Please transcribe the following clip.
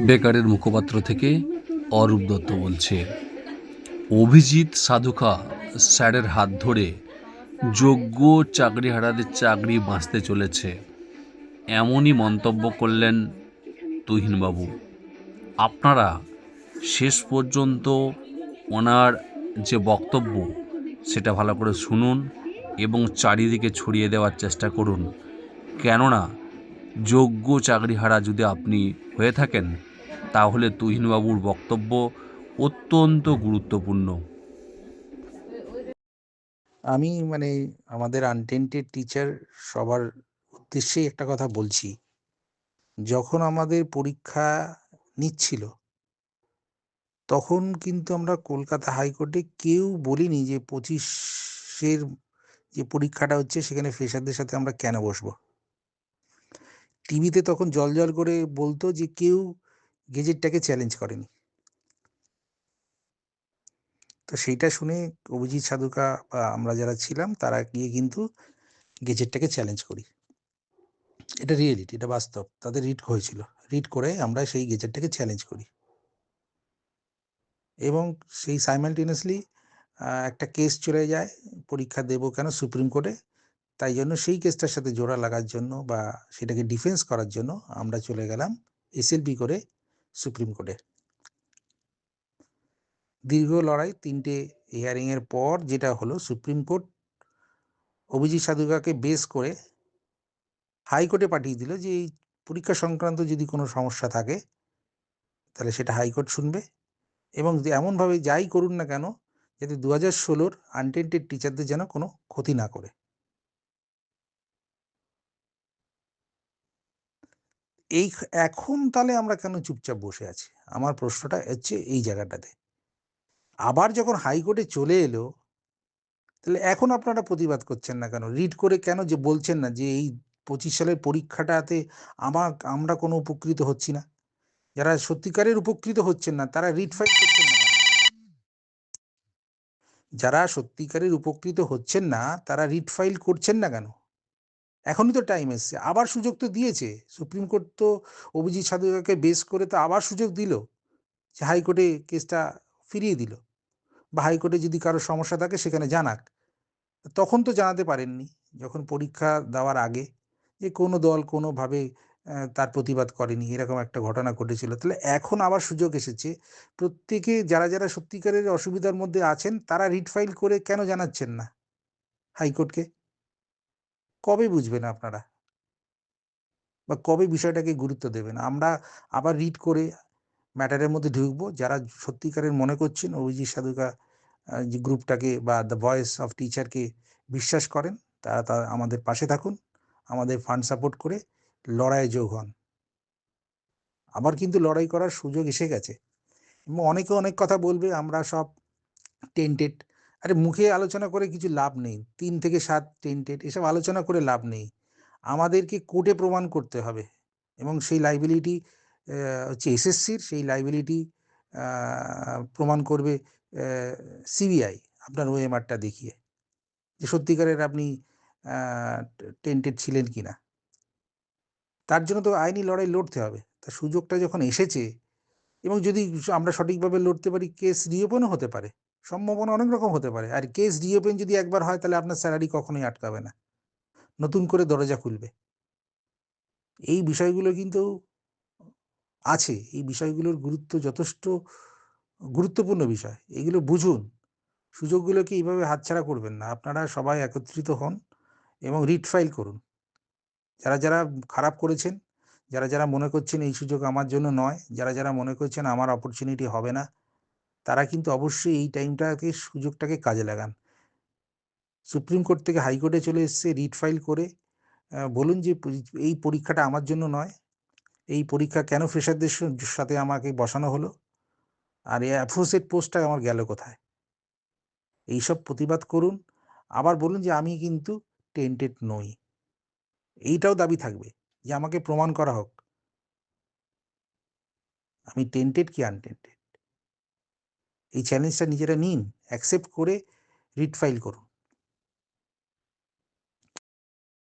বেকারের মুখপাত্র থেকে অরূপ দত্ত বলছে, অভিজিৎ সাধুকা স্যারের হাত ধরে যোগ্য চাকরিহারাদের চাকরি বাঁচতে চলেছে। এমনই মন্তব্য করলেন তুহিনবাবু। আপনারা শেষ পর্যন্ত ওনার যে বক্তব্য, সেটা ভালো করে শুনুন এবং চারিদিকে ছড়িয়ে দেওয়ার চেষ্টা করুন। কেননা যোগ্য চাকরিহারা যদি আপনি হয়ে থাকেন, তাহলে তুহিনবাবুর বক্তব্য অত্যন্ত গুরুত্বপূর্ণ। আমি মানে আমাদের আনটেন্টেড টিচার সবার উদ্দেশ্যেই একটা কথা বলছি। যখন আমাদের পরীক্ষা নিচ্ছিল, তখন কিন্তু আমরা কলকাতা হাইকোর্টে কেউ বলিনি যে পঁচিশের যে পরীক্ষাটা হচ্ছে, সেখানে ফ্রেশারদের সাথে আমরা কেন বসবো? টিভিতে তখন জল জল করে বলতো যে কেউ গেজেটটাকে চ্যালেঞ্জ করেনি। তো সেইটা শুনে অভিজিৎ সাধুকা বা আমরা যারা ছিলাম, তারা গিয়ে কিন্তু গেজেটটাকে চ্যালেঞ্জ করি। এটা রিয়েলিটি এটা বাস্তব। তাদের রিড হয়েছিল। রিড করে আমরা সেই গেজেটটাকে চ্যালেঞ্জ করি। এবং সেই সাইমালটেনিয়াসলি একটা কেস চলে যায়, পরীক্ষা দেবো কেন? সুপ্রিম কোর্টে তাই জন্য সেই কেসটার সাথে জোড়া লাগার জন্য বা সেটাকে ডিফেন্স করার জন্য আমরা চলে গেলাম এসএলপি করে সুপ্রিম কোর্টে। দীর্ঘ লড়াই, তিনটে হিয়ারিং এর পর যেটা হলো সুপ্রিম কোর্ট অভিজিৎ সাধুকাকে বেস করে হাইকোর্টে পাঠিয়ে দিল যে এই পরীক্ষা সংক্রান্ত যদি কোনো সমস্যা থাকে, তাহলে সেটা হাইকোর্ট শুনবে এবং এমনভাবে যাই করুন না কেন, যাতে দু হাজার ষোলোর আনটেন্টেড টিচারদের যেন কোনো ক্ষতি না করে। এই এখন তাহলে আমরা কেন চুপচাপ বসে আছি? আমার প্রশ্নটা হচ্ছে এই জায়গাটাতে। আবার যখন হাইকোর্টে চলে এলো তাহলে এখন আপনারা প্রতিবাদ করছেন না কেন? রিড করে কেন যে বলছেন না যে এই পঁচিশ সালের পরীক্ষাটাতে আমার, আমরা কোনো উপকৃত হচ্ছি না? যারা সত্যিকারের উপকৃত হচ্ছেন না, তারা রিড ফাইল করছেন না? যারা সত্যিকারের উপকৃত হচ্ছেন না, তারা রিট ফাইল করছেন না কেন? এখনই তো টাইম এসছে। আবার সুযোগ তো দিয়েছে। সুপ্রিম কোর্ট তো অভিজিৎ সাধুকাকে বেস করে তো আবার সুযোগ দিল যে হাইকোর্টে কেসটা ফিরিয়ে দিল। বা হাইকোর্টে যদি কারও সমস্যা থাকে সেখানে জানাক। তখন তো জানাতে পারেননি। যখন পরীক্ষা দেওয়ার আগে যে কোনো দল কোনোভাবে তার প্রতিবাদ করেনি। এরকম একটা ঘটনা ঘটেছিল। তাহলে এখন আবার সুযোগ এসেছে। প্রত্যেকে যারা যারা সত্যিকারের অসুবিধার মধ্যে আছেন, তারা রিট ফাইল করে কেন জানাচ্ছেন না হাইকোর্টকে? কবে বুঝবেন আপনারা? বা কবে বিষয়টাকে গুরুত্ব দেবেন? আমরা আবার রিড করে ম্যাটারের মধ্যে ঢুকবো। যারা সত্যিকারের মনে করছেন, অভিজিৎ সাধুকা যে গ্রুপটাকে বা দ্য ভয়েস অফ টিচারকে বিশ্বাস করেন, তারা তা আমাদের পাশে থাকুন, আমাদের ফান্ড সাপোর্ট করে লড়াইয়ে যোগ হন। আবার কিন্তু লড়াই করার সুযোগ এসে গেছে। অনেকে অনেক কথা বলবে, আমরা সব টেন্টেড আরে মুখে আলোচনা করে কিছু লাভ নেই। তিন থেকে সাত টেন্টেড এসব আলোচনা করে লাভ নেই। আমাদেরকে কোর্টে প্রমাণ করতে হবে এবং সেই লাইবিলিটি হচ্ছে এসএসসির সেই লাইবিলিটি প্রমাণ করবে সিবিআই আপনার ওএমআরটা দেখিয়ে। যে সত্যিকারের আপনি টেন্টেড ছিলেন কি না তার জন্য তো আইনি লড়াই লড়তে হবে। তা সুযোগটা যখন এসেছে এবং যদি আমরা সঠিকভাবে লড়তে পারি কেস রিওপেনও হতে পারে। সম্ভাবনা অনেক রকম হতে পারে। আর কেস রিওপেন যদি একবার হয়, তাহলে আপনার স্যালারি কখনোই আটকাবে না। নতুন করে দরজা খুলবে। এই বিষয়গুলো কিন্তু আছে। এই বিষয়গুলোর গুরুত্ব যথেষ্ট গুরুত্বপূর্ণ বিষয়। এগুলো বুঝুন। সুযোগগুলোকে এইভাবে হাতছাড়া করবেন না। আপনারা সবাই একত্রিত হন এবং রিট ফাইল করুন। যারা যারা খারাপ করেছেন, যারা যারা মনে করছেন এই সুযোগ আমার জন্য নয়, যারা যারা মনে করছেন আমার অপরচুনিটি হবে না তারা কিন্তু অবশ্যই এই টাইমটাকে, সুযোগটাকে কাজে লাগান। সুপ্রিম কোর্ট থেকে হাইকোর্টে চলে এসছে, রিট ফাইল করে। বলুন যে এই পরীক্ষাটা আমার জন্য নয়। এই পরীক্ষা কেন ফ্রেশারদের সাথে আমাকে বসানো হলো? আর এই অ্যাফোসেট পোস্টটা আমার গেল কোথায়? এইসব প্রতিবাদ করুন। আবার বলুন যে আমি কিন্তু টেন্টেড নই। এইটাও দাবি থাকবে যে আমাকে প্রমাণ করা হোক। আমি টেন্টেড কি আনটেন্টেড? এই চ্যালেঞ্জটা নিজেরা নিন অ্যাকসেপ্ট করে রিট ফাইল করুন।